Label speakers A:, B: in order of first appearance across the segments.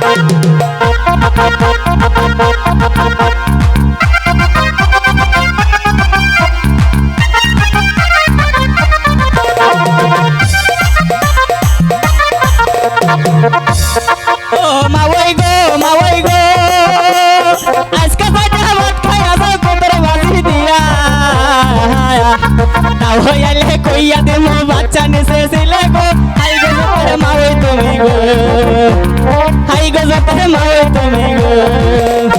A: Thank you. তুমি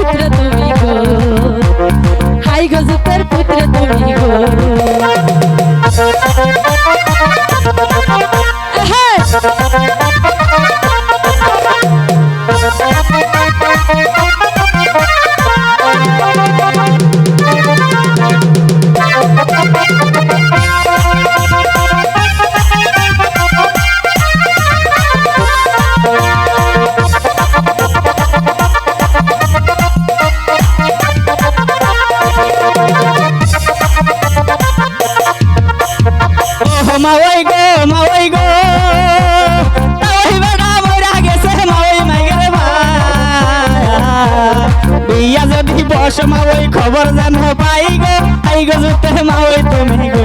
B: পুত্রে তুমি গো। High গো জুতের পুত্র তুমি গো।
A: যদি ওই খবর জান পাই গো। আই গো জুতে মাওই তুমি গো।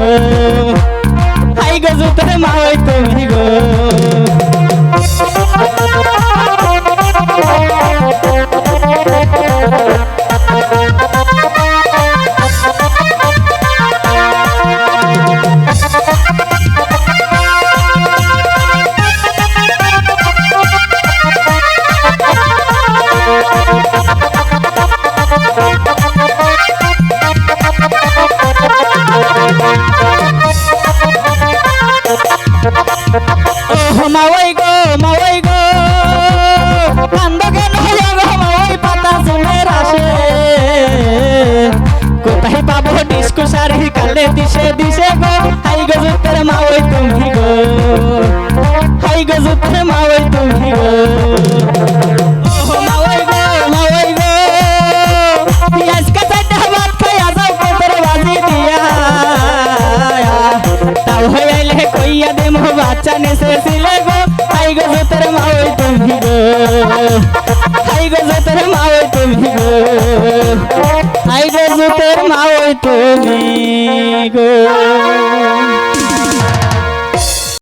A: আই গো জুতে মাওই তুমি গো। দিশে দিশে গো। হাই গো জুতের মাওই তুমি গো। হাই গো জুতের মাওই তুমি গো। কইয়া দে মো বাচ্চা নেসে ছিলে গো। হাই গো জোতর মাওই তুমি গো। হাই গো তুমি গো।